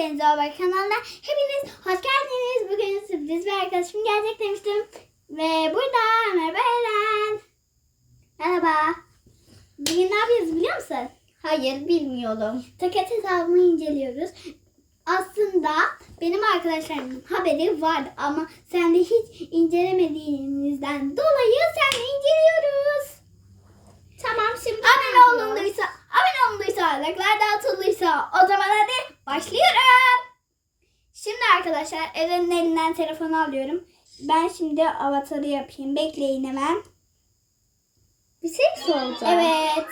Deniz Obar kanalına hepiniz hoş geldiniz. Bugün sürpriz bir arkadaşım gelecek demiştim. Ve burada merhaba Eren. Merhaba. Bugün ne yapıyoruz biliyor musun? Hayır bilmiyorum. Taket hesabımı inceliyoruz. Aslında benim arkadaşlarımın haberi vardı ama sen de hiç incelemediğinizden dolayı sen de inceliyoruz. Tamam şimdi abone olunduysa, abone arkadaşlar Eren'in elinden telefonu alıyorum. Ben şimdi avatarı yapayım. Bekleyin hemen. Bir şey mi soracağım? Evet.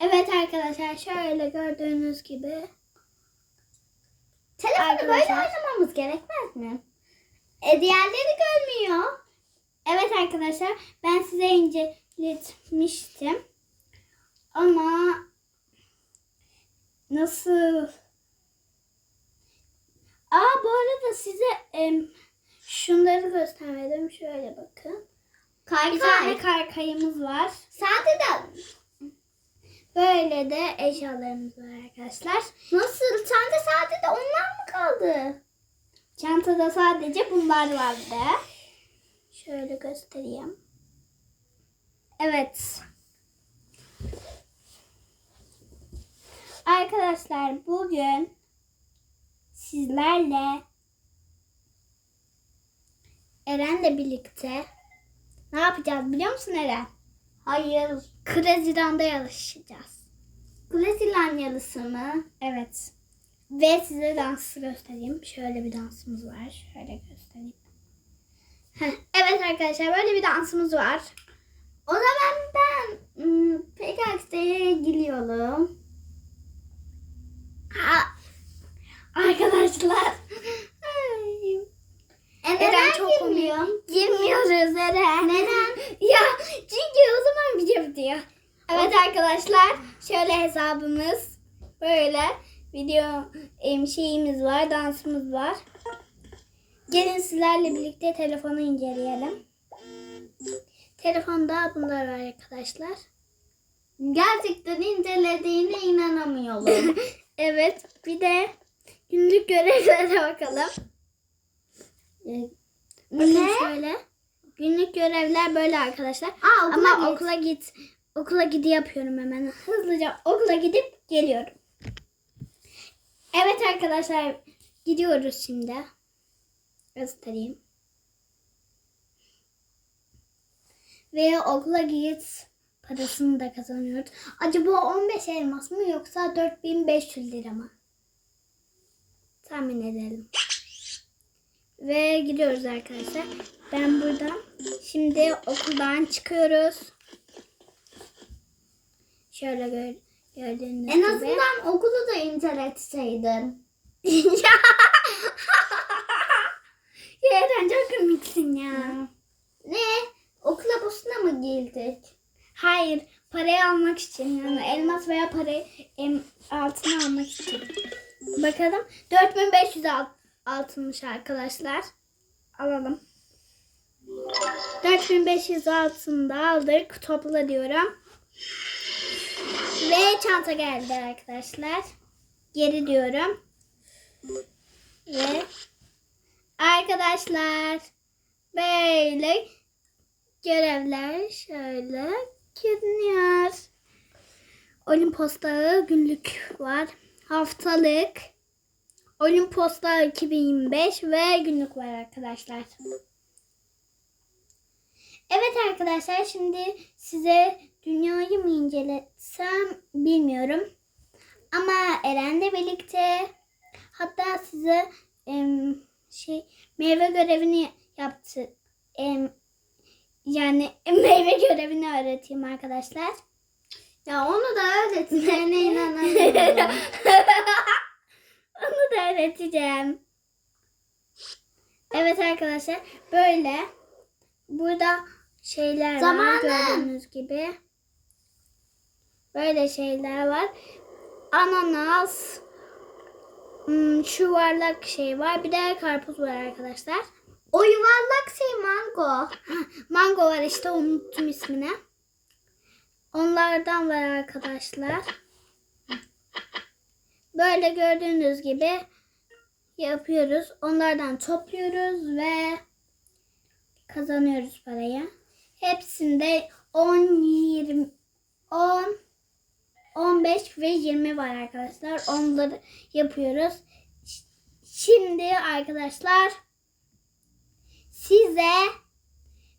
Evet arkadaşlar şöyle gördüğünüz gibi. Telefonu böyle Arkadaşlar. oynamamız gerekmez mi? E, diğerleri görmüyor. Evet arkadaşlar ben size inceletmiştim. Ama nasıl? Aa bu arada size em, şunları göstermedim. Şöyle bakın. Kaykay. Bir tane kaykayımız var. Sade de Böyle de eşyalarımız var arkadaşlar. nasıl? Sende sade de onlar mı kaldı? Çantada sadece bunlar vardı. Şöyle göstereyim. Evet. Arkadaşlar bugün sizlerle Eren'le birlikte ne yapacağız biliyor musun Eren? Hayır. Krezidan'da yarışacağız. Brezilanyalısı mı? Evet. Ve size dansı göstereyim. Şöyle bir dansımız var. Şöyle göstereyim. Heh, evet arkadaşlar böyle bir dansımız var. O zaman ben ım, PKX'ye giriyorum. Ha, arkadaşlar. E Eren neden çok girmiyor? Girmiyoruz Eren. Neden? ya çünkü o zaman video bitiyor. Evet arkadaşlar şöyle hesabımız böyle video em, şeyimiz var dansımız var. Gelin sizlerle birlikte telefonu inceleyelim. Telefonda bunlar var arkadaşlar. Gerçekten incelediğine inanamıyorum. evet bir de günlük görevlere bakalım. E, Bakın ne? şöyle. Günlük görevler böyle arkadaşlar. Aa, okula Ama git. okula git. Okula gidi yapıyorum hemen. Hızlıca okula gidip geliyorum. Evet arkadaşlar gidiyoruz şimdi. Göstereyim. Ve okula git parasını da kazanıyoruz. Acaba 15 elmas mı yoksa 4500 lira mı? Tahmin edelim. Ve gidiyoruz arkadaşlar. Ben buradan şimdi okuldan çıkıyoruz. Şöyle gör, gördüğünüz En gibi. azından okulu da inceletseydin. ya Eren çok komiksin ya. Ne? Okula boşuna mı girdik? Hayır, parayı almak için yani elmas veya parayı em, altına almak için. Bakalım 4500 alt, altınmış arkadaşlar. Alalım. 4500 altında aldık. Topla diyorum. Ve çanta geldi arkadaşlar. Geri diyorum. Ve arkadaşlar böyle görevler şöyle görünüyor. Olimpos'ta günlük var. Haftalık. Olimpos'ta 2025 ve günlük var arkadaşlar. Evet arkadaşlar şimdi size dünyayı mı inceletsem bilmiyorum. Ama Eren'le birlikte hatta size em, şey meyve görevini yaptı. Em, yani meyve görevini öğreteyim arkadaşlar. Ya onu da öğretmene inanamıyorum. Öğreteceğim. Evet arkadaşlar böyle burada şeyler Zamanı. var gördüğünüz gibi. Böyle şeyler var. Ananas, hmm, şu yuvarlak şey var. Bir de karpuz var arkadaşlar. o yuvarlak şey mango. Mango var işte unuttum ismini. Onlardan var arkadaşlar. böyle gördüğünüz gibi yapıyoruz. Onlardan topluyoruz ve kazanıyoruz parayı. Hepsinde 10, 20, 10, 15 ve 20 var arkadaşlar. Onları yapıyoruz. Şimdi arkadaşlar size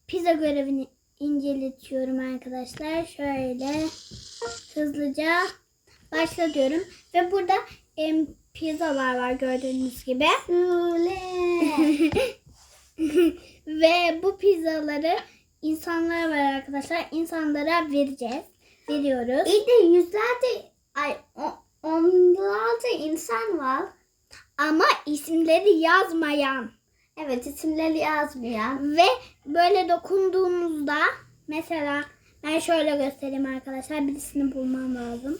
pizza görevini inceletiyorum arkadaşlar. Şöyle hızlıca başla diyorum. Ve burada em, pizzalar var gördüğünüz gibi. Ve bu pizzaları insanlara var arkadaşlar. İnsanlara vereceğiz. Veriyoruz. İyi de yüzlerce ay onlarca insan var. Ama isimleri yazmayan. Evet isimleri yazmayan. Ve böyle dokunduğunuzda mesela ben şöyle göstereyim arkadaşlar. Birisini bulmam lazım.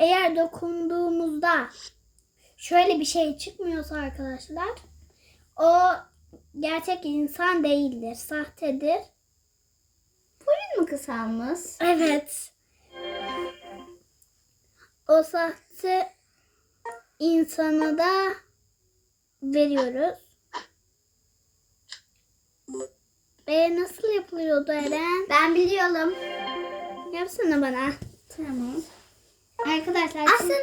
Eğer dokunduğumuzda şöyle bir şey çıkmıyorsa arkadaşlar o gerçek insan değildir. Sahtedir. Boyun mu kısalmış? Evet. O sahte insanı da veriyoruz. E nasıl yapılıyordu Eren? Ben biliyorum. Yapsana bana. Tamam. Arkadaşlar Aslında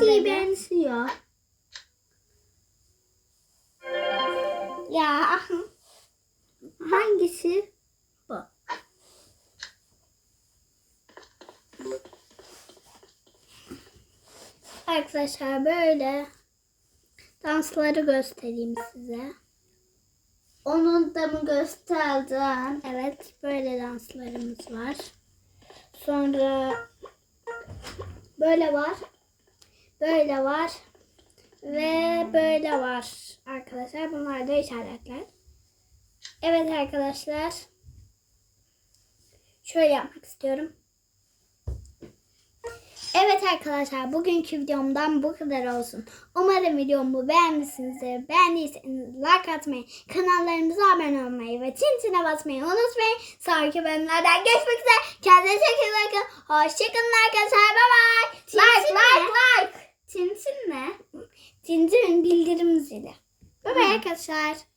be. benziyor. ya Hangisi? bu. Arkadaşlar böyle dansları göstereyim size. Onun da mı gösterdin? Evet, böyle danslarımız var. Sonra böyle var. Böyle var. Ve böyle var arkadaşlar. Bunlar da işaretler. Evet arkadaşlar. Şöyle yapmak istiyorum. Evet arkadaşlar bugünkü videomdan bu kadar olsun. Umarım videomu beğenmişsinizdir. Beğendiyseniz like atmayı, kanallarımıza abone olmayı ve tintine basmayı unutmayın. Sonraki bölümlerden görüşmek üzere. Kendinize çok iyi bakın. Hoşçakalın arkadaşlar. Bye bye. Like Tintin like ne? like. Tintin ne? Tintin bildirim zili. Bye bye arkadaşlar.